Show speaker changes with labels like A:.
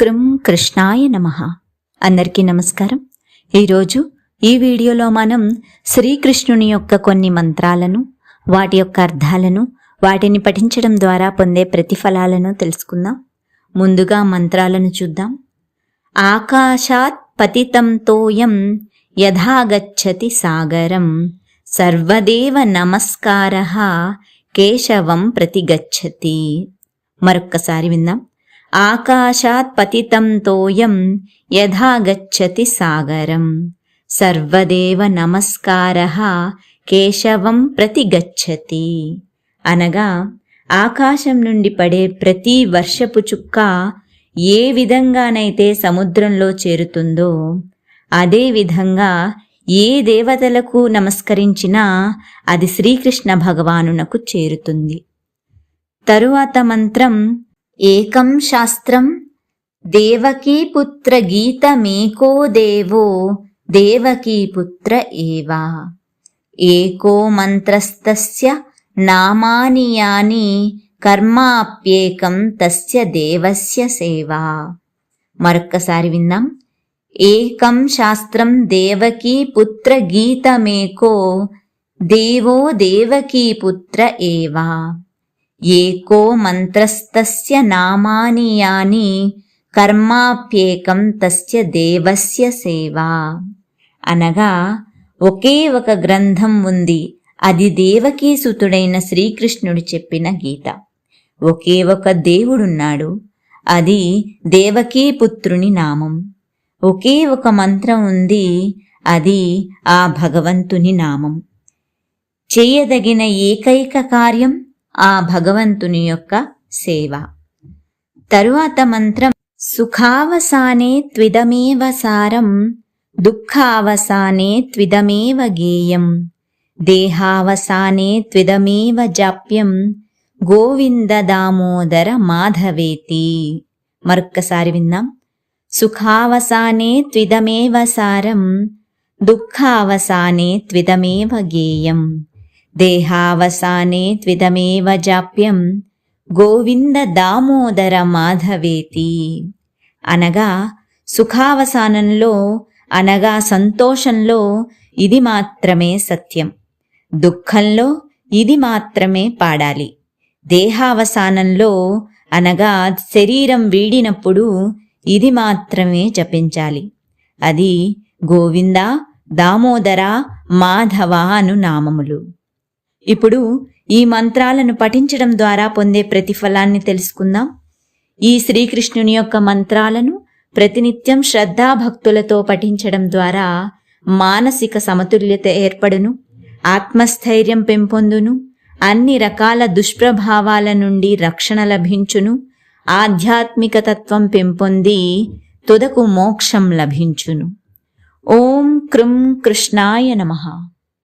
A: కృం కృష్ణాయ నమ. అందరికీ నమస్కారం. ఈరోజు ఈ వీడియోలో మనం శ్రీకృష్ణుని యొక్క కొన్ని మంత్రాలను వాటి యొక్క అర్థాలను వాటిని పఠించడం ద్వారా పొందే ప్రతిఫలాలను తెలుసుకుందాం. ముందుగా మంత్రాలను చూద్దాం. ఆకాశాత్ పతితం తోయం యథాగచ్చతి సాగరం. సర్వదేవ నమస్కార కేశవం ప్రతిగచ్చతి. మరొక్కసారి విందాం. ఆకాశాత్ పతితం తోయం యథా గచ్చతి సాగరం. సర్వదేవ నమస్కార కేశవం ప్రతి గచ్చతి అనగా ఆకాశం నుండి పడే ప్రతి వర్షపు చుక్క ఏ విధంగానైతే సముద్రంలో చేరుతుందో అదే విధంగా ఏ దేవతలకు నమస్కరించినా అది శ్రీకృష్ణ భగవానునకు చేరుతుంది. తరువాత మంత్రం ఏకం శాస్త్రం. దేవకీపుత్రగీతమేకో దేవో దేవకీపుత్ర ఏవా. ఏకో మంత్రస్తస్య నామాని యాని కర్మాప్యేకం తస్య దేవస్య సేవా. మరొక్కసారి విందాం ఏకం శాస్త్రం దేవకీ పుత్ర గీతమేకో దేవో దేవకీ పుత్ర ఏవా. ఏకో మంత్రస్తస్య నామాని యాని కర్మాప్యేకం తస్య దేవస్య సేవా. అనగా ఒకే ఒక గ్రంథం ఉంది. అది దేవకీసుతుడైన శ్రీకృష్ణుడు చెప్పిన గీత. ఒకే ఒక దేవుడున్నాడు. అది దేవకీపుత్రుని నామం. ఒకే ఒక మంత్రం ఉంది. అది ఆ భగవంతుని నామం. చేయదగిన ఏకైక కార్యం ఆ భగవంతుని యొక్క సేవ. తరువాత మంత్రం సుఖావసానే త్విదమేవ సారం దుఃఖావసానే త్విదమేవ గేయం దేహావసానే త్విదమేవ జాప్యం గోవింద దామోదర మాధవేతి. మరొక్కసారి విన్నాం. సుఖావసానే త్విదమేవ సారం దుఃఖావసానే త్విదమేవ గేయం. దేహావసానే త్విదమేవ జాప్యం. గోవింద దామోదర మాధవేతి. అనగా సుఖావసానంలో అనగా సంతోషంలో ఇది మాత్రమే సత్యం. దుఃఖంలో ఇది మాత్రమే పాడాలి. దేహావసానంలో అనగా శరీరం వీడినప్పుడు ఇది మాత్రమే జపించాలి. అది గోవింద దామోదర మాధవ అను నామములు. ఇప్పుడు ఈ మంత్రాలను పఠించడం ద్వారా పొందే ప్రతిఫలాన్ని తెలుసుకుందాం. ఈ శ్రీకృష్ణుని యొక్క మంత్రాలను ప్రతినిత్యం శ్రద్ధాభక్తులతో పఠించడం ద్వారా మానసిక సమతుల్యత ఏర్పడును ఆత్మస్థైర్యం పెంపొందును అన్ని రకాల దుష్ప్రభావాల నుండి రక్షణ లభించును ఆధ్యాత్మిక తత్వం పెంపొంది తుదకు మోక్షం లభించును. ఓం కృం కృష్ణాయ నమః.